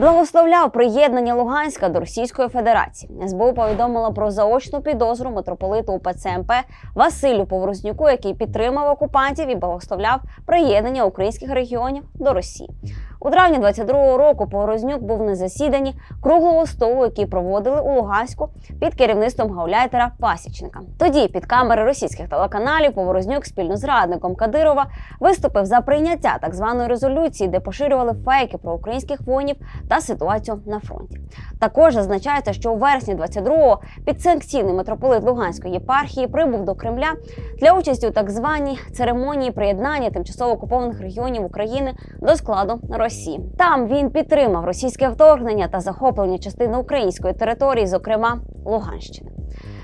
Благословляв приєднання Луганська до Російської Федерації. СБУ повідомила про заочну підозру митрополиту УПЦ МП Василю Поворознюку, який підтримав окупантів і благословляв приєднання українських регіонів до Росії. У травні 22-го року Поворознюк був на засіданні круглого столу, який проводили у Луганську під керівництвом гауляйтера Пасічника. Тоді під камери російських телеканалів Поворознюк спільно з радником Кадирова виступив за прийняття так званої резолюції, де поширювали фейки про українських воїнів та ситуацію на фронті. Також зазначається, що у вересні 22-го підсанкційний митрополит Луганської єпархії прибув до Кремля для участі у так званій церемонії приєднання тимчасово окупованих регіонів України до складу Росії. Там він підтримав російське вторгнення та захоплення частини української території, зокрема Луганщини.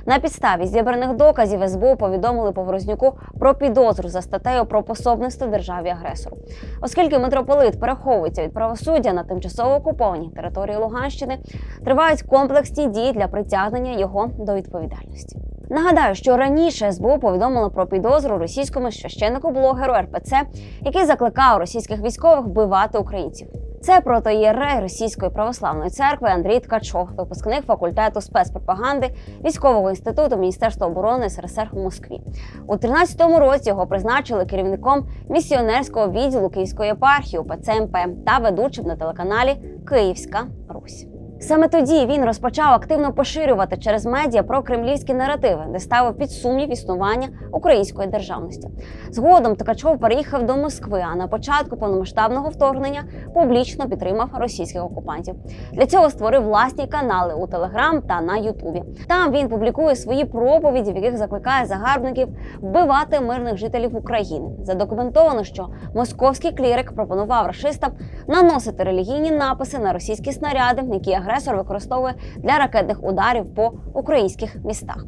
На підставі зібраних доказів СБУ повідомили Поворознюку про підозру за статтею про пособництво державі агресору. Оскільки митрополит переховується від правосуддя на тимчасово окупованій території Луганщини, тривають комплексні дії для притягнення його до відповідальності. Нагадаю, що раніше СБУ повідомило про підозру російському священнику блогеру РПЦ, який закликав російських військових вбивати українців. Це протоєрей Російської православної церкви Андрій Ткачов, випускник факультету спецпропаганди військового інституту Міністерства оборони СРСР у Москві. У 13-му році його призначили керівником місіонерського відділу Київської єпархії УПЦ МП та ведучим на телеканалі Київська Русь. Саме тоді він розпочав активно поширювати через медіа про кремлівські наративи, де ставив під сумнів існування української державності. Згодом Ткачов переїхав до Москви, а на початку повномасштабного вторгнення публічно підтримав російських окупантів. Для цього створив власні канали у Телеграм та на Ютубі. Там він публікує свої проповіді, в яких закликає загарбників вбивати мирних жителів України. Задокументовано, що московський клірик пропонував рашистам наносити релігійні написи на російські снаряди, які агресор використовує для ракетних ударів по українських містах.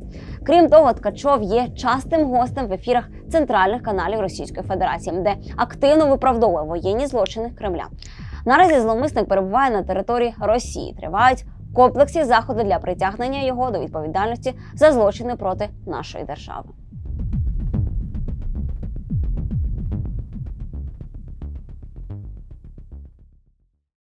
Крім того, Ткачов є частим гостем в ефірах центральних каналів Російської Федерації, де активно виправдовує воєнні злочини Кремля. Наразі зловмисник перебуває на території Росії. Тривають комплексні заходи для притягнення його до відповідальності за злочини проти нашої держави.